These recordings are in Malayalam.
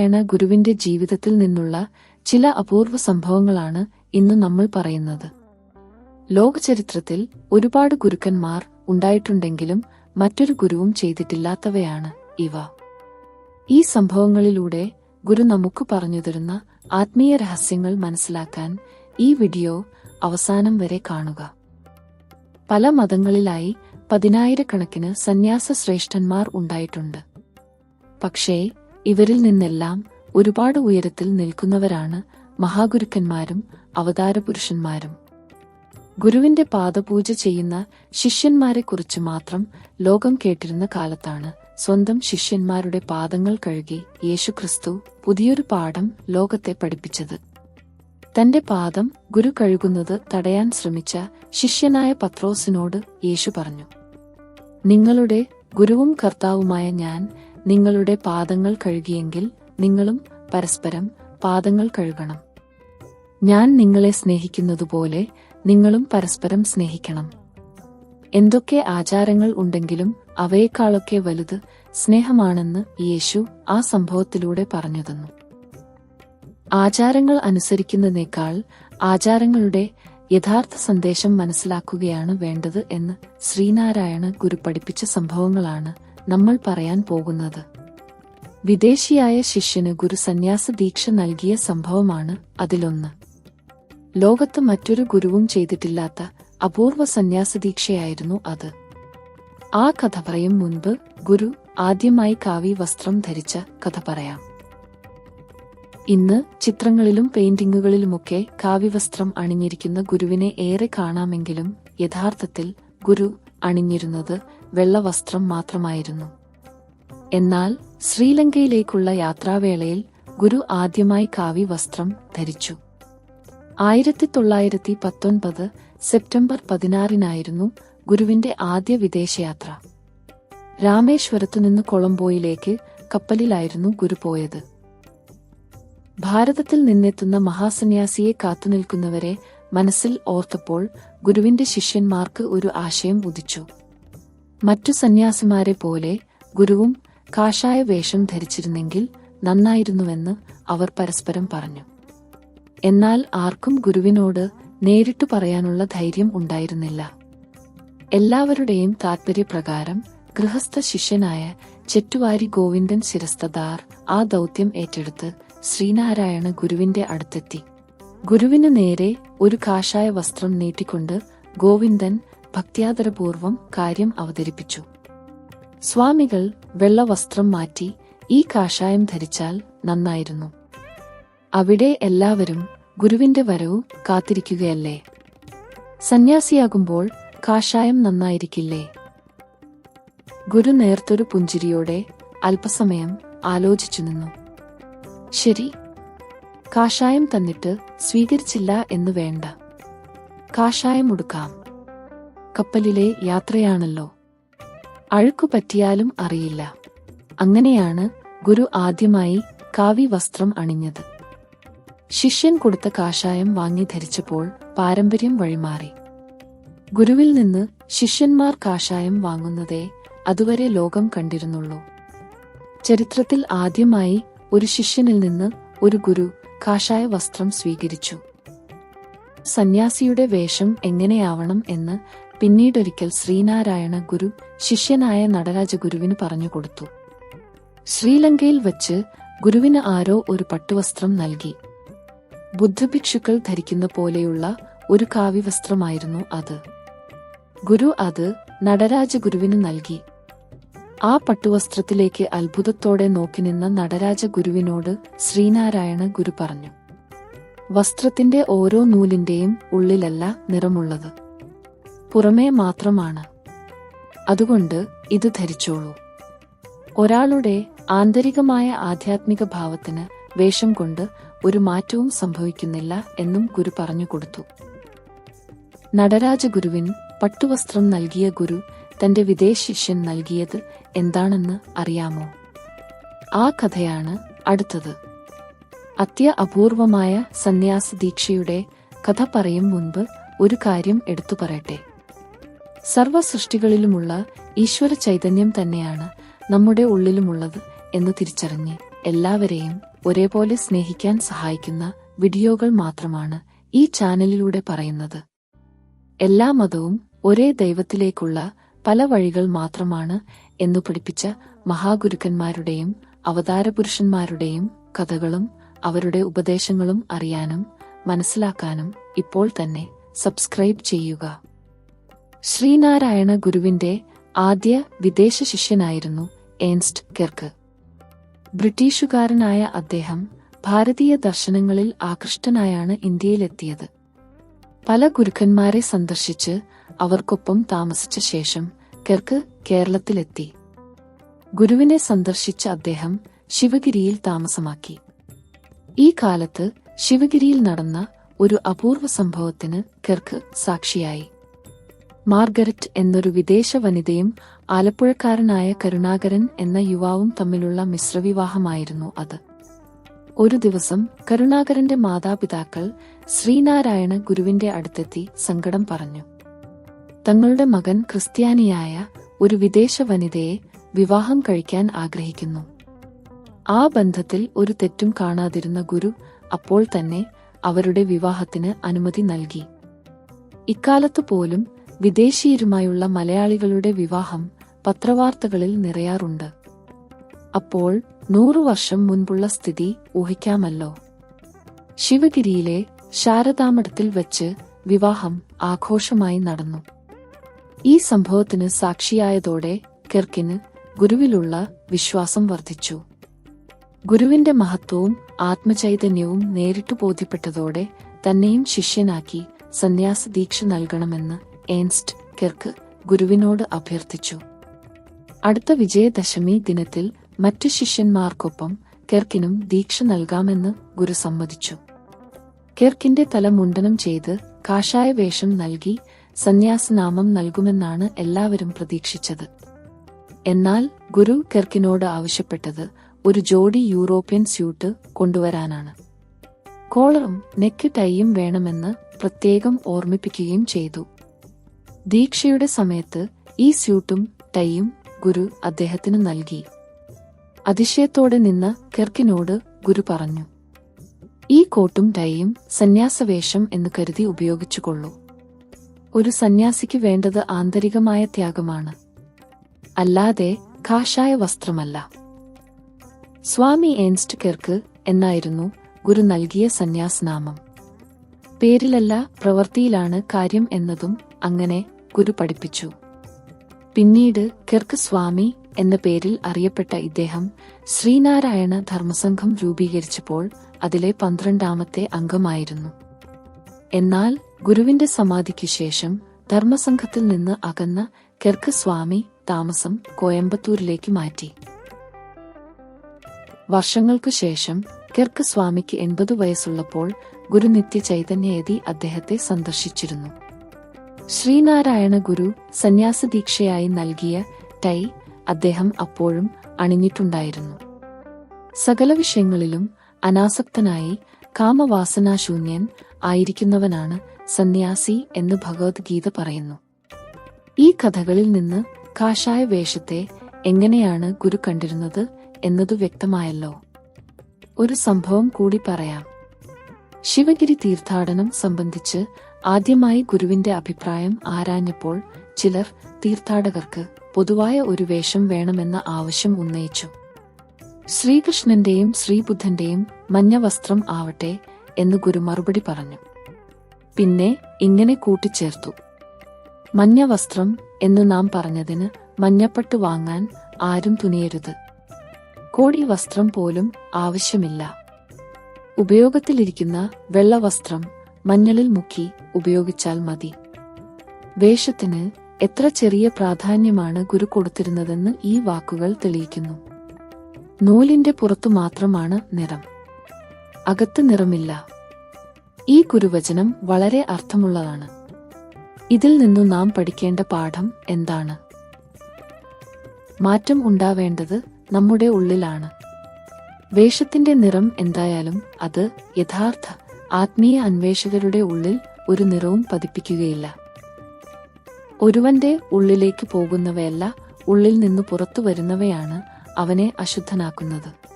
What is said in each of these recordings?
ശ്രീനാരായണ ഗുരുവിന്റെ ജീവിതത്തിൽ നിന്നുള്ള ചില അപൂർവ സംഭവങ്ങളാണ് ഇന്ന് നമ്മൾ പറയുന്നത്. ലോകചരിത്രത്തിൽ ഒരുപാട് ഗുരുക്കന്മാർ ഉണ്ടായിട്ടുണ്ടെങ്കിലും മറ്റൊരു ഗുരുവും ചെയ്തിട്ടില്ലാത്തവയാണ് ഇവ. ഈ സംഭവങ്ങളിലൂടെ ഗുരു നമുക്ക് പറഞ്ഞു തരുന്ന ആത്മീയ രഹസ്യങ്ങൾ മനസ്സിലാക്കാൻ ഈ വീഡിയോ അവസാനം വരെ കാണുക. പല മതങ്ങളിലായി പതിനായിരക്കണക്കിന് സന്യാസ ശ്രേഷ്ഠന്മാർ ഉണ്ടായിട്ടുണ്ട്. പക്ഷേ ഇവരിൽ നിന്നെല്ലാം ഒരുപാട് ഉയരത്തിൽ നിൽക്കുന്നവരാണ് മഹാഗുരുക്കന്മാരും അവതാരപുരുഷന്മാരും. ഗുരുവിന്റെ പാദപൂജ ചെയ്യുന്ന ശിഷ്യന്മാരെക്കുറിച്ച് മാത്രം ലോകം കേട്ടിരുന്ന കാലത്താണ് സ്വന്തം ശിഷ്യന്മാരുടെ പാദങ്ങൾ കഴുകി യേശുക്രിസ്തു പുതിയൊരു പാഠം ലോകത്തെ പഠിപ്പിച്ചത്. തന്റെ പാദം ഗുരു കഴുകുന്നത് തടയാൻ ശ്രമിച്ച ശിഷ്യനായ പത്രോസിനോട് യേശു പറഞ്ഞു നിങ്ങളുടെ ഗുരുവും കർത്താവുമായ ഞാൻ നിങ്ങളുടെ പാദങ്ങൾ കഴുകിയെങ്കിൽ നിങ്ങളും പരസ്പരം പാദങ്ങൾ കഴുകണം. ഞാൻ നിങ്ങളെ സ്നേഹിക്കുന്നതുപോലെ നിങ്ങളും പരസ്പരം സ്നേഹിക്കണം. എന്തൊക്കെ ആചാരങ്ങൾ ഉണ്ടെങ്കിലും അവയേക്കാളൊക്കെ വലുത് സ്നേഹമാണെന്ന് യേശു ആ സംഭവത്തിലൂടെ പറഞ്ഞു തന്നു ആചാരങ്ങൾ അനുസരിക്കുന്നതിനേക്കാൾ ആചാരങ്ങളുടെ യഥാർത്ഥ സന്ദേശം മനസ്സിലാക്കുകയാണ് വേണ്ടത് എന്ന് ശ്രീനാരായണ ഗുരു പഠിപ്പിച്ച സംഭവങ്ങളാണ് നമ്മൾ പറയാൻ പോകുന്നത്. വിദേശിയായ ശിഷ്യന് ഗുരു സന്യാസ ദീക്ഷ നൽകിയ സംഭവമാണ് അതിലൊന്ന്. ലോകത്ത് മറ്റൊരു ഗുരുവും ചെയ്തിട്ടില്ലാത്ത അപൂർവ സന്യാസ ദീക്ഷയായിരുന്നു അത്. ആ കഥ പറയും മുൻപ് ഗുരു ആദ്യമായി കാവി വസ്ത്രം ധരിച്ച കഥ പറയാം. ഇന്ന് ചിത്രങ്ങളിലും പെയിന്റിങ്ങുകളിലുമൊക്കെ കാവ്യവസ്ത്രം അണിഞ്ഞിരിക്കുന്ന ഗുരുവിനെ ഏറെ കാണാമെങ്കിലും യഥാർത്ഥത്തിൽ ഗുരു അണിഞ്ഞിരുന്നത് വെള്ളവസ്ത്രം മാത്രമായിരുന്നു. എന്നാൽ ശ്രീലങ്കയിലേക്കുള്ള യാത്രാവേളയിൽ ഗുരു ആദ്യമായി കാവി വസ്ത്രം ധരിച്ചു. ആയിരത്തി തൊള്ളായിരത്തി പത്തൊൻപത് സെപ്റ്റംബർ പതിനാറിനായിരുന്നു ഗുരുവിന്റെ ആദ്യ വിദേശയാത്ര. രാമേശ്വരത്തുനിന്ന് കൊളംബോയിലേക്ക് കപ്പലിലായിരുന്നു ഗുരു പോയത്. ഭാരതത്തിൽ നിന്നെത്തുന്ന മഹാസന്യാസിയെ കാത്തുനിൽക്കുന്നവരെ മനസ്സിൽ ഓർത്തപ്പോൾ ഗുരുവിന്റെ ശിഷ്യന്മാർക്ക് ഒരു ആശയം ഉദിച്ചു. മറ്റു സന്യാസിമാരെ പോലെ ഗുരുവും കാഷായ വേഷം ധരിച്ചിരുന്നെങ്കിൽ നന്നായിരുന്നുവെന്ന് അവർ പരസ്പരം പറഞ്ഞു. എന്നാൽ ആർക്കും ഗുരുവിനോട് നേരിട്ടു പറയാനുള്ള ധൈര്യം ഉണ്ടായിരുന്നില്ല. എല്ലാവരുടെയും താൽപര്യപ്രകാരം ഗൃഹസ്ഥ ശിഷ്യനായ ചെറ്റുവാരി ഗോവിന്ദൻ ശിരസ്തദാർ ആ ദൗത്യം ഏറ്റെടുത്ത് ശ്രീനാരായണ ഗുരുവിന്റെ അടുത്തെത്തി. ഗുരുവിന് നേരെ ഒരു കാഷായ വസ്ത്രം നീട്ടിക്കൊണ്ട് ഗോവിന്ദൻ ഭക്ത്യാദരപൂർവം കാര്യം അവതരിപ്പിച്ചു. സ്വാമികൾ വെള്ള വസ്ത്രം മാറ്റി ഈ കാഷായം ധരിച്ചാൽ നന്നായിരുന്നു. അവിടെ എല്ലാവരും ഗുരുവിന്റെ വരവ് കാത്തിരിക്കുകയല്ലേ? സന്യാസിയാകുമ്പോൾ കാഷായം നന്നായിരിക്കില്ലേ? ഗുരു നേർത്തൊരു പുഞ്ചിരിയോടെ അല്പസമയം ആലോചിച്ചു നിന്നു. ശരി കാഷായം തന്നിട്ട് സ്വീകരിച്ചില്ല എന്ന് വേണ്ട. കാഷായം ഉടുക്കാം. കപ്പലിലെ യാത്രയാണല്ലോ. അഴുക്കു പറ്റിയാലും അറിയില്ല. അങ്ങനെയാണ് ഗുരു ആദ്യമായി കാവി വസ്ത്രം അണിഞ്ഞത്. ശിഷ്യൻ കൊടുത്ത കാഷായം വാങ്ങി ധരിച്ചപ്പോൾ പാരമ്പര്യം വഴിമാറി. ഗുരുവിൽ നിന്ന് ശിഷ്യന്മാർ കാഷായം വാങ്ങുന്നതേ അതുവരെ ലോകം കണ്ടിരുന്നുള്ളൂ. ചരിത്രത്തിൽ ആദ്യമായി ഒരു ശിഷ്യനിൽ നിന്ന് ഒരു ഗുരു കാഷായ വസ്ത്രം സ്വീകരിച്ചു. സന്യാസിയുടെ വേഷം എങ്ങനെയാവണം എന്ന് പിന്നീടൊരിക്കൽ ശ്രീനാരായണ ഗുരു ശിഷ്യനായ നടരാജ ഗുരുവിന് പറഞ്ഞുകൊടുത്തു ശ്രീലങ്കയിൽ വച്ച് ഗുരുവിന് ആരോ ഒരു പട്ടുവസ്ത്രം നൽകി. ബുദ്ധഭിക്ഷുക്കൾ ധരിക്കുന്ന പോലെയുള്ള ഒരു കാവ്യവസ്ത്രമായിരുന്നു അത്. ഗുരു അത് നടരാജ ഗുരുവിന് നൽകി. ആ പട്ടുവസ്ത്രത്തിലേക്ക് അത്ഭുതത്തോടെ നോക്കി നിന്ന നടരാജ ഗുരുവിനോട് ശ്രീനാരായണ ഗുരു പറഞ്ഞു വസ്ത്രത്തിന്റെ ഓരോ നൂലിന്റെയും ഉള്ളിലല്ല നിറമുള്ളത്. പുറമേ മാത്രമാണ്. അതുകൊണ്ട് ഇത് ധരിച്ചോളൂ. ഒരാളുടെ ആന്തരികമായ ആധ്യാത്മിക ഭാവത്തിന് വേഷം കൊണ്ട് ഒരു മാറ്റവും സംഭവിക്കുന്നില്ല എന്നും ഗുരു പറഞ്ഞുകൊടുത്തു നടരാജ ഗുരുവിൻ പട്ടുവസ്ത്രം നൽകിയ ഗുരു തന്റെ വിദേശ ശിഷ്യൻ നൽകിയത് എന്താണെന്ന് അറിയാമോ? ആ കഥയാണ് അടുത്തത്. അത്യ അപൂർവമായ സന്യാസ ദീക്ഷയുടെ കഥ പറയും മുൻപ് ഒരു കാര്യം എടുത്തു പറയട്ടെ. സർവ സൃഷ്ടികളിലുമുള്ള ഈശ്വര ചൈതന്യം തന്നെയാണ് നമ്മുടെ ഉള്ളിലുമുള്ളത് എന്ന് തിരിച്ചറിഞ്ഞ് എല്ലാവരെയും ഒരേപോലെ സ്നേഹിക്കാൻ സഹായിക്കുന്ന വീഡിയോകൾ മാത്രമാണ് ഈ ചാനലിലൂടെ പറയുന്നത്. എല്ലാ മതവും ഒരേ ദൈവത്തിലേക്കുള്ള പല വഴികൾ മാത്രമാണ് എന്നു പഠിപ്പിച്ച മഹാഗുരുക്കന്മാരുടെയും അവതാരപുരുഷന്മാരുടെയും കഥകളും അവരുടെ ഉപദേശങ്ങളും അറിയാനും മനസ്സിലാക്കാനും ഇപ്പോൾ തന്നെ സബ്സ്ക്രൈബ് ചെയ്യുക. ശ്രീനാരായണ ഗുരുവിന്റെ ആദ്യ വിദേശ ശിഷ്യനായിരുന്നു ഏൻസ്റ്റ് കെർക്ക് ബ്രിട്ടീഷുകാരനായ അദ്ദേഹം ഭാരതീയ ദർശനങ്ങളിൽ ആകൃഷ്ടനായാണ് ഇന്ത്യയിലെത്തിയത്. പല ഗുരുക്കന്മാരെ സന്ദർശിച്ച് അവർക്കൊപ്പം താമസിച്ച ശേഷം കെർക്ക് കേരളത്തിലെത്തി. ഗുരുവിനെ സന്ദർശിച്ച അദ്ദേഹം ശിവഗിരിയിൽ താമസമാക്കി. ഈ കാലത്ത് ശിവഗിരിയിൽ നടന്ന ഒരു അപൂർവ സംഭവത്തിന് കെർക്ക് സാക്ഷിയായി. മാർഗരറ്റ് എന്നൊരു വിദേശ വനിതയും ആലപ്പുഴക്കാരനായ കരുണാകരൻ എന്ന യുവാവും തമ്മിലുള്ള മിശ്രവിവാഹമായിരുന്നു അത്. ഒരു ദിവസം കരുണാകരന്റെ മാതാപിതാക്കൾ ശ്രീനാരായണ ഗുരുവിന്റെ അടുത്തെത്തി സങ്കടം പറഞ്ഞു. തങ്ങളുടെ മകൻ ക്രിസ്ത്യാനിയായ ഒരു വിദേശ വനിതയെ വിവാഹം കഴിക്കാൻ ആഗ്രഹിക്കുന്നു. ആ ബന്ധത്തിൽ ഒരു തെറ്റും കാണാതിരുന്ന ഗുരു അപ്പോൾ തന്നെ അവരുടെ വിവാഹത്തിന് അനുമതി നൽകി. ഇക്കാലത്ത് പോലും വിദേശീയരുമായുള്ള മലയാളികളുടെ വിവാഹം പത്രവാർത്തകളിൽ നിറയാറുണ്ട്. അപ്പോൾ നൂറു വർഷം മുൻപുള്ള സ്ഥിതി ഊഹിക്കാമല്ലോ. ശിവഗിരിയിലെ ശാരദാമഠത്തിൽ വെച്ച് വിവാഹം ആഘോഷമായി നടന്നു. ഈ സംഭവത്തിന് സാക്ഷിയായതോടെ കിർക്കിന് ഗുരുവിലുള്ള വിശ്വാസം വർദ്ധിച്ചു. ഗുരുവിന്റെ മഹത്വവും ആത്മചൈതന്യവും നേരിട്ടു ബോധ്യപ്പെട്ടതോടെ തന്നെയും ശിഷ്യനാക്കി സന്യാസ ദീക്ഷ നൽകണമെന്ന് ഏൻസ്റ്റ് കിർക്ക് ഗുരുവിനോട് അഭ്യർത്ഥിച്ചു. അടുത്ത വിജയദശമി ദിനത്തിൽ മറ്റു ശിഷ്യന്മാർക്കൊപ്പം കെർക്കിനും ദീക്ഷ നൽകാമെന്ന് ഗുരു സമ്മതിച്ചു. കെർക്കിന്റെ തല മുണ്ടനം ചെയ്ത് കാഷായ വേഷം നൽകി സന്യാസനാമം നൽകുമെന്നാണ് എല്ലാവരും പ്രതീക്ഷിച്ചത്. എന്നാൽ ഗുരു കെർക്കിനോട് ആവശ്യപ്പെട്ടത് ഒരു ജോഡി യൂറോപ്യൻ സ്യൂട്ട് കൊണ്ടുവരാനാണ്. കോളറും നെക്ക് ടൈയും വേണമെന്ന് പ്രത്യേകം ഓർമ്മിപ്പിക്കുകയും ചെയ്തു. ദീക്ഷയുടെ സമയത്ത് ഈ സ്യൂട്ടും ടൈയും ഗുരു അദ്ദേഹത്തിന് നൽകി. അതിശയത്തോടെ നിന്ന് കെർക്കിനോട് ഗുരു പറഞ്ഞു ഈ കോട്ടും ടൈയും സന്യാസവേഷം എന്ന് കരുതി ഉപയോഗിച്ചുകൊള്ളൂ. ഒരു സന്യാസിക്ക് വേണ്ടത് ആന്തരികമായ ത്യാഗമാണ്. അല്ലാതെ കാഷായ വസ്ത്രമല്ല. സ്വാമി ഏൻസ്റ്റ് കെർക്ക് എന്നായിരുന്നു ഗുരു നൽകിയ സന്യാസനാമം. പേരിലല്ല പ്രവൃത്തിയിലാണ് കാര്യം എന്നതും അങ്ങനെ ഗുരു പഠിപ്പിച്ചു. പിന്നീട് കെർക്ക് സ്വാമി എന്ന പേരിൽ അറിയപ്പെട്ട ഇദ്ദേഹം ശ്രീനാരായണ ധർമ്മസംഘം രൂപീകരിച്ചപ്പോൾ അതിലെ പന്ത്രണ്ടാമത്തെ അംഗമായിരുന്നു. എന്നാൽ ഗുരുവിന്റെ സമാധിക്കു ശേഷം ധർമ്മസംഘത്തിൽ നിന്ന് അകന്ന കെർക്ക് സ്വാമി താമസം കോയമ്പത്തൂരിലേക്ക് മാറ്റി. വർഷങ്ങൾക്കു ശേഷം കെർക്ക് സ്വാമിക്ക് എൺപത് വയസ്സുള്ളപ്പോൾ ഗുരു നിത്യ ചൈതന്യയതി അദ്ദേഹത്തെ സന്ദർശിച്ചിരുന്നു. ശ്രീനാരായണ ഗുരു സന്യാസ ദീക്ഷയായി നൽകിയ ടൈ അദ്ദേഹം അപ്പോഴും അണിഞ്ഞിട്ടുണ്ടായിരുന്നു. സകല വിഷയങ്ങളിലും അനാസക്തനായി കാമവാസനാശൂന്യൻ ആയിരിക്കുന്നവനാണ് സന്യാസി എന്ന് ഭഗവത്ഗീത പറയുന്നു. ഈ കഥകളിൽ നിന്ന് കാഷായ വേഷത്തെ എങ്ങനെയാണ് ഗുരു കണ്ടിരുന്നത് എന്നതു വ്യക്തമായല്ലോ. ഒരു സംഭവം കൂടി പറയാം. ശിവഗിരി തീർത്ഥാടനം സംബന്ധിച്ച് ആദ്യമായി ഗുരുവിന്റെ അഭിപ്രായം ആരാഞ്ഞപ്പോൾ ചിലർ തീർത്ഥാടകർക്ക് പൊതുവായ ഒരു വേഷം വേണമെന്ന ആവശ്യം ഉന്നയിച്ചു. ശ്രീകൃഷ്ണന്റെയും ശ്രീബുദ്ധന്റെയും മഞ്ഞ വസ്ത്രം ആവട്ടെ എന്ന് ഗുരു മറുപടി പറഞ്ഞു. പിന്നെ ഇങ്ങനെ കൂട്ടിച്ചേർത്തു. മഞ്ഞ വസ്ത്രം എന്ന് നാം പറഞ്ഞതിന് മഞ്ഞപ്പട്ട് വാങ്ങാൻ ആരും തുനിയരുത്. കോടി വസ്ത്രം പോലും ആവശ്യമില്ല. ഉപയോഗത്തിലിരിക്കുന്ന വെള്ളവസ്ത്രം മഞ്ഞളിൽ മുക്കി ഉപയോഗിച്ചാൽ മതി. വേഷത്തിന് എത്ര ചെറിയ പ്രാധാന്യമാണ് ഗുരു കൊടുത്തിരുന്നതെന്ന് ഈ വാക്കുകൾ തെളിയിക്കുന്നു. നൂലിന്റെ പുറത്തു മാത്രമാണ് നിറം. അകത്ത് നിറമില്ല. ഈ കുരുവചനം വളരെ അർത്ഥമുള്ളതാണ്. ഇതിൽ നിന്നു നാം പഠിക്കേണ്ട പാഠം എന്താണ്? മാറ്റം ഉണ്ടാവേണ്ടത് നമ്മുടെ ഉള്ളിലാണ്. വേഷത്തിന്റെ നിറം എന്തായാലും അത് യഥാർത്ഥ ആത്മീയ അന്വേഷകരുടെ ഉള്ളിൽ ഒരു നിറവും പതിപ്പിക്കുകയില്ല. ഒരുവന്റെ ഉള്ളിലേക്ക് പോകുന്നവയല്ല ഉള്ളിൽ നിന്ന് പുറത്തു വരുന്നവയാണ് അവനെ അശുദ്ധനാക്കുന്നത്.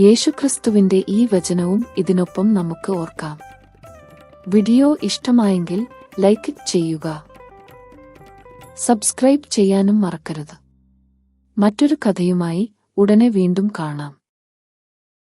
യേശുക്രിസ്തുവിന്റെ ഈ വചനവും ഇതിനൊപ്പം നമുക്ക് ഓർക്കാം. വീഡിയോ ഇഷ്ടമായെങ്കിൽ ലൈക്ക് ചെയ്യുക. സബ്സ്ക്രൈബ് ചെയ്യാനും മറക്കരുത്. മറ്റൊരു കഥയുമായി ഉടനെ വീണ്ടും കാണാം.